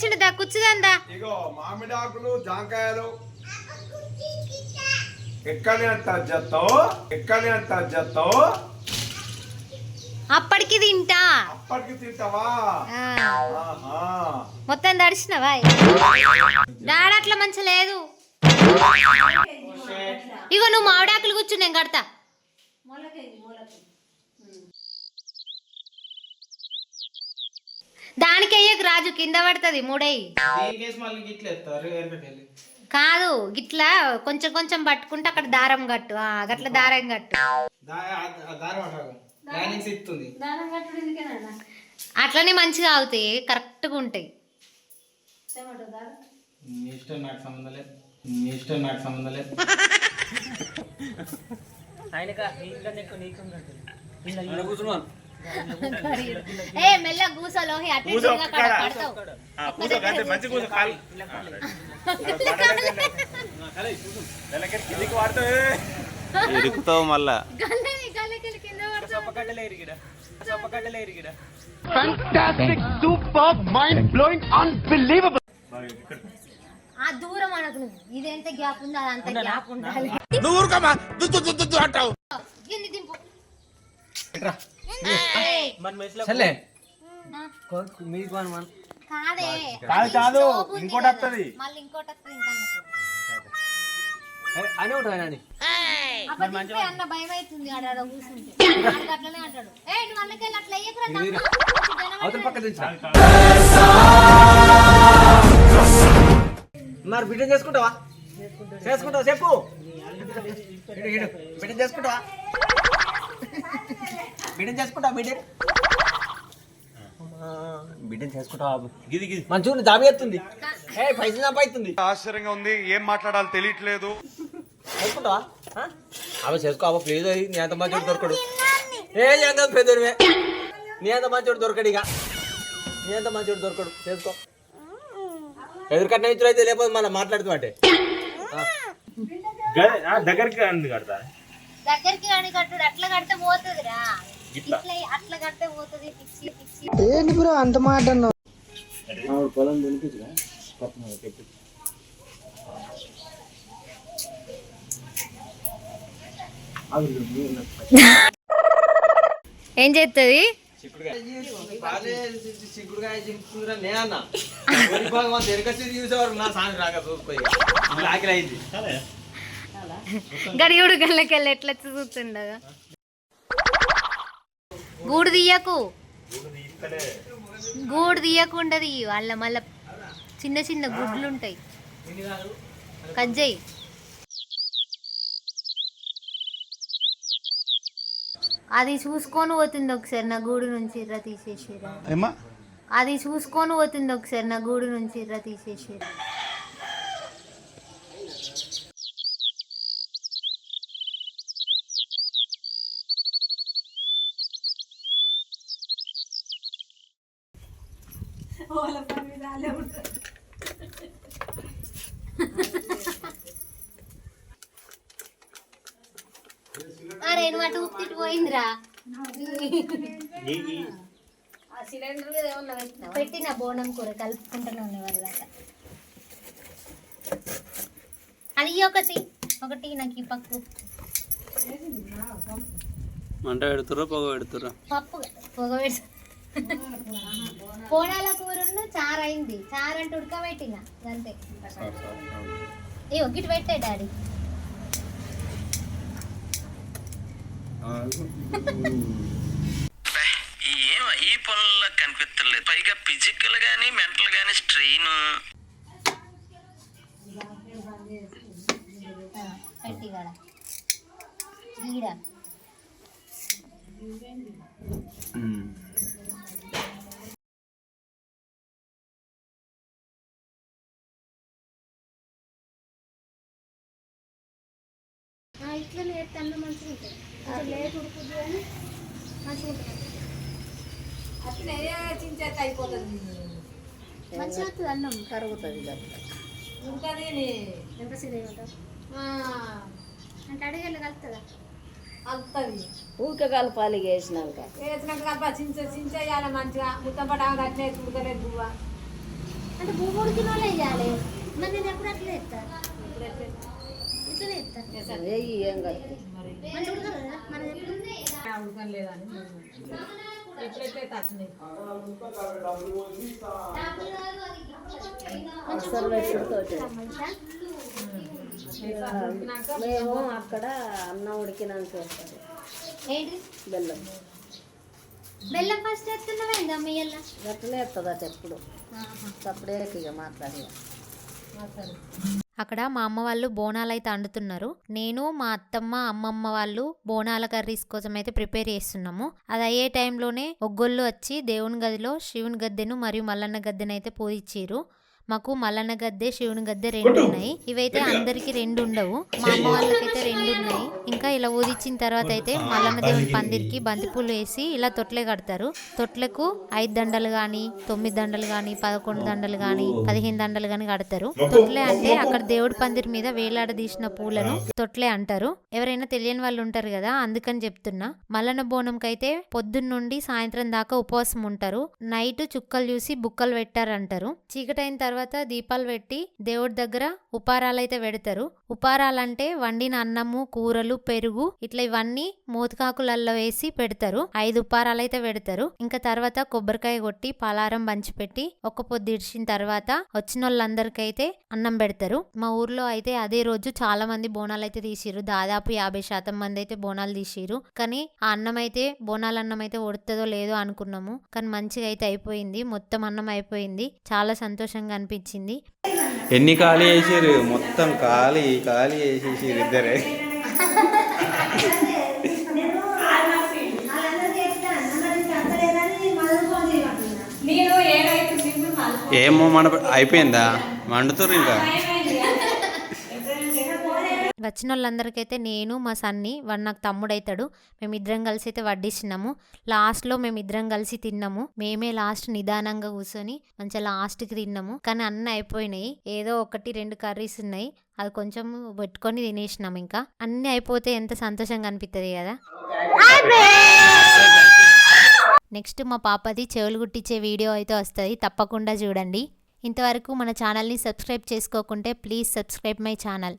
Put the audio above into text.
తెచ్చిండు దా కూర్చుదందా? ఇగో మామిడాకులు జాంకాయలు. ఎక్కడి అంట జత్తో? ఎక్కడి జత్తో? అప్పటికి తింటా. అప్పటికి తింటావా? ఆ, ఆహా. మొత్తం దడిచినవా డాడ అట్లా మంచి లేదు. ఇగో నువ్వు మామిడాకులు కూర్చు నేను కడతా. దానికి అయ్యకు రాజు కింద పడుతుంది ఎరకకెళ్ళి కాదు గిట్లా కొంచెం కొంచెం పట్టుకుంటే అక్కడ దారం కట్టు ఆ, గట్ల దారం కట్టు. అట్లనే మంచిగా అవుతాయి కరెక్ట్గా ఉంటాయి. నీ ఇష్టం నాకు సంబంధం లేదు నీ ఇష్టం నాకు సంబంధం లేదు ఏ మెల్ల కూసలో అటు ఇటుగా అక్కడ పడతావు ఇరుకుతావు మళ్ళా. గల్లకి గల్లకి కింద పడతావు. ఆ దూరం అనకు నువ్వు. ఇదెంత గ్యాప్ ఉందో అదంత గ్యాప్ ఉండాలి. గిన్నె దింపు. ఏయ్, సర్లే. నా, మీకు కాదే. కాదు, ఇంకోటి. మళ్ళీ వస్తుంది ఇంకా నీకు. అని ఉంటుంది అని అప్పుడు దింపే అన్న భయం అవుతుంది ఆడ ఆడ కూర్చుంటే. ఆడికి అట్లనే అంటాడు. ఏ నువ్వు అన్నకెళ్ళి అట్లా అయ్యకురా అవతల పక్క దించు మరి బిడ్డ చేసుకుంటావా? చేసుకుంటావా? చెప్పు. బిడ్డ చేసుకుంటావా? బిడ్డ చేసుకుంటావా బిడ్డ బిడ్డను చేసుకుంటావా గిది గిది. మంచిగా జాబీ ఎత్తుంది ఏ పైసలు సంపాదిస్తుంది. ఆశ్చర్యంగా ఉంది. ఏం మాట్లాడాలో తెలియట్లేదు. చేసుకుంటావా? ఆ? ఆమె చేసుకో ఆమె ప్లీజ్ అయ్యి నీ అంత మంచోడు దొరకడు. ఏ ఎంత పెద్దడివే. నీ అంత మంచోడు దొరకడు ఇక. నీ అంత మంచోడు దొరకడు. చేసుకో. ఎదురుకట్న ఇచ్చుడు అయితే లేకపోతే మళ్ళీ మాట్లాడుతూ అంటే. దగ్గరికి అంది కడతా. దగ్గరికి కానీ కట్టుడు అట్లా కడితే పోతుందిరా. ఇట్లా అట్లా కడితే పోతుంది పిచ్చి పిచ్చి. పొలం దునిపించుగా ఏం చేస్తుంది గడియుడు గల్లకెళ్ళి ఎట్లా చూస్తుండగా? గూడు తీయకు. గూడు తీయకుండది. వాళ్ళ మళ్ళా చిన్న చిన్న గుడ్లు ఉంటాయి కజ్జయి అది చూసుకొని పోతుంది ఒకసారి నా గూడు నుంచి ఇర్ర తీసేసిరా అది చూసుకొని పోతుంది ఒకసారి నా గూడు నుంచి ఇర్ర తీసేసిరా అరే నువ్వు అటు ఉప్పిటి పోయిందిరా. పెట్టిన బోనం కూర కలుపుకుంటూనే దాకా. అది ఒకటి ఒకటి నాకు ఈ పప్పు. మంట పెడుతుర్రా పొగ పెడుతుర్రా? పప్పు పొగ పెట్టి పోనాల కూర చారు అయింది. చారు అంటే ఉడకబెట్టిన అంతే ఏ ఒకటి పెట్టే డాడీ. ఈ పనుల్లో కనిపించలేదు పైగా ఫిజికల్ గానీ మెంటల్ గానీ స్ట్రెయిన్. గడ ఇట్లా లేట్ అన్న మంచిగా ఉంటుంది లేట్ ఉడుకుద్ది కానీ మంచిగా ఉంటుంది మంచిగా వస్తుంది అన్నం. కరుగుతుంది ఎంత సిద్ధంగా అంటే అడిగేళ్ళు కలుతుందా ఊరికే కలపాలి వేసినాక. వేసినట్టు కలిపి చించ చించేయాలి మంచిగా. ముత్తం పట్ట అట్లే ఉడకలేదు బువ్వ. అంటే భూమి ఉడికిన వాళ్ళే వేయాలి మరి నేను ఎప్పుడు అట్లా ఎత్తా అసలు మేము అక్కడ అన్నం ఉడికినాక ఏంటి? బెల్లం. బెల్లం ఫస్ట్ ఎత్తున్నావేందా మీ ఎల్ల గట్లనే ఎత్తదట ఎప్పుడు అప్పుడే ఇక మాట్లాడి. అక్కడ మా అమ్మ వాళ్ళు బోనాలు అయితే అండుతున్నారు. నేను మా అత్తమ్మ అమ్మమ్మ వాళ్ళు బోనాల కర్రీస్ కోసం అయితే ప్రిపేర్ చేస్తున్నాము. అది అయ్యే టైంలోనే ఒగ్గొళ్ళు వచ్చి దేవుని గదిలో శివుని గద్దెను మరియు మల్లన్న గద్దెను అయితే పూజించారు మాకు మల్లన్న గద్దె శివుని గద్దె రెండు ఉన్నాయి. ఇవైతే అందరికి రెండు ఉండవు. మా అమ్మ వాళ్ళకైతే రెండు ఉన్నాయి. ఇంకా ఇలా ఊదిచ్చిన తర్వాత అయితే మల్లన్న దేవుని పందిరికి బంతిపూలు వేసి ఇలా తొట్లే కడతారు. తొట్లకు ఐదు దండలు గాని తొమ్మిది దండలు గాని పదకొండు దండలు గాని పదిహేను దండలు గాని కడతారు. తొట్లే అంటే అక్కడ దేవుడి పందిరి మీద వేలాడదీసిన పూలను తొట్లే అంటారు. ఎవరైనా తెలియని వాళ్ళు ఉంటారు కదా అందుకని చెప్తున్నా. మల్లన్న బోనంకైతే పొద్దున్న నుండి సాయంత్రం దాకా ఉపవాసం ఉంటారు. నైట్ చుక్కలు చూసి బుక్కలు పెట్టారంటారు. చీకటైన తర్వాత దీపాలు పెట్టి దేవుడి దగ్గర ఉపారాలు అయితే పెడతారు. ఉపారాలంటే వండిన అన్నము కూరలు పెరుగు ఇట్లా ఇవన్నీ మూతకాకులల్లో వేసి పెడతారు. ఐదు ఉపారాలు అయితే పెడతారు. ఇంకా తర్వాత కొబ్బరికాయ కొట్టి పలారం పంచిపెట్టి ఒక్క పొద్దు ఇడిచిన తర్వాత వచ్చిన వాళ్ళందరికైతే అన్నం పెడతారు. మా ఊర్లో అయితే అదే రోజు చాలా మంది బోనాలు అయితే తీసిరు దాదాపు యాభై శాతం మంది అయితే బోనాలు తీసిరు కానీ ఆ అన్నం అయితే బోనాల అన్నం అయితే ఉడుతుందో లేదో అనుకున్నాము. కానీ మంచిగా అయితే అయిపోయింది. మొత్తం అన్నం అయిపోయింది. చాలా సంతోషంగా అనిపించింది ఎన్ని ఖాళీ చేసారు మొత్తం ఖాళీ ఖాళీ చేసేసారు ఇద్దరే. ఏమో మన అయిపోయిందా? మండుతురు ఇంకా. వచ్చిన వాళ్ళందరికైతే నేను మా సన్ని వాడు నాకు తమ్ముడైతాడు. మేమిద్దరం కలిసి అయితే వడ్డిస్తున్నాము లాస్ట్లో మేమిద్దరం కలిసి తిన్నాము. మేమే లాస్ట్ నిదానంగా కూర్చొని మంచిగా లాస్ట్కి తిన్నాము. కానీ అన్నీ అయిపోయినాయి. ఏదో ఒకటి రెండు కర్రీస్ ఉన్నాయి. అది కొంచెం పెట్టుకొని తినేసినాం ఇంకా. అన్నీ అయిపోతే ఎంత సంతోషంగా అనిపిస్తుంది కదా. నెక్స్ట్ మా పాపది చెవులు గుట్టించే వీడియో అయితే వస్తుంది. తప్పకుండా చూడండి. ఇంతవరకు మన ఛానల్ని సబ్స్క్రైబ్ చేసుకోకుంటే ప్లీజ్ సబ్స్క్రైబ్ మై ఛానల్.